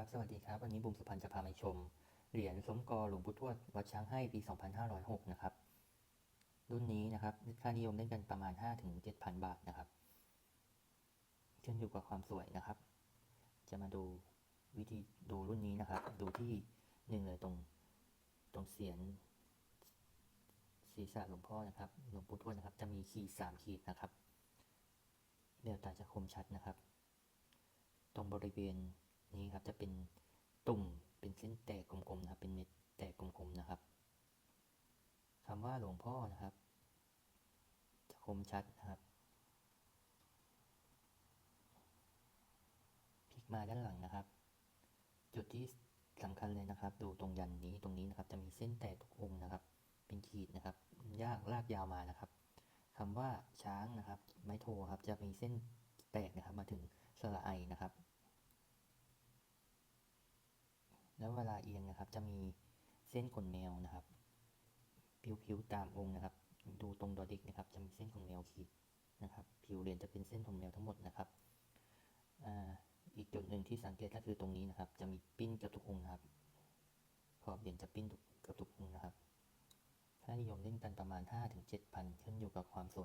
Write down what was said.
ครับ สวัสดีครับ วันนี้บุมสุพรรณจะพามาชม เหรียญสมกอหลวงปู่ทวดวัดช้างให้ปี 2506 นะครับ รุ่นนี้นะครับ ค่านิยมเล่นกันประมาณ 5-7,000 บาทนะครับ ขึ้นอยู่กับความสวยนะครับ จะมาดูวิธีดูรุ่นนี้นะครับ ดูที่หนึ่งเลยตรงตรงเสียนศีรษะหลวงพ่อนะครับ หลวงปู่ทวดนะครับ จะมีขีดสามขีดนะครับเดี๋ยวตาจะคมชัดนะครับ ตรงบริเวณ นี้ครับ จะเป็นตุ่มเป็นเส้นแตกกลมๆนะครับเป็นเม็ดแตกกลมๆนะครับคำว่าหลวงพ่อนะครับ จะคมชัดนะครับพลิกมาด้านหลังนะครับ จุดที่สำคัญเลยนะครับ ดูตรงยันนี้ตรงนี้นะครับ จะมีเส้นแตกทุกองนะครับ เป็นขีดนะครับ ยากลากยาวมานะครับคำว่าช้างนะครับ ไม้โทครับจะมีเส้นแตกนะครับ มาถึงสระไอนะครับ แล้วเวลาเอียงนะครับ จะมีเส้นขนแมวนะครับ ผิวๆตามองค์นะครับ ดูตรงดอด็กนะครับ จะมีเส้นขนแมวขีดนะครับ ผิวเหรียญจะเป็นเส้นขนแมวทั้งหมดนะครับอีกจุดหนึ่งที่สังเกตก็คือตรงนี้นะครับ จะมีปิ้นกับทุกองค์นะครับ ขอบเหรียญจะปิ้นกับทุกองค์นะครับค่านิยมเล่นกันประมาณ 5-7พันขึ้นอยู่กับความส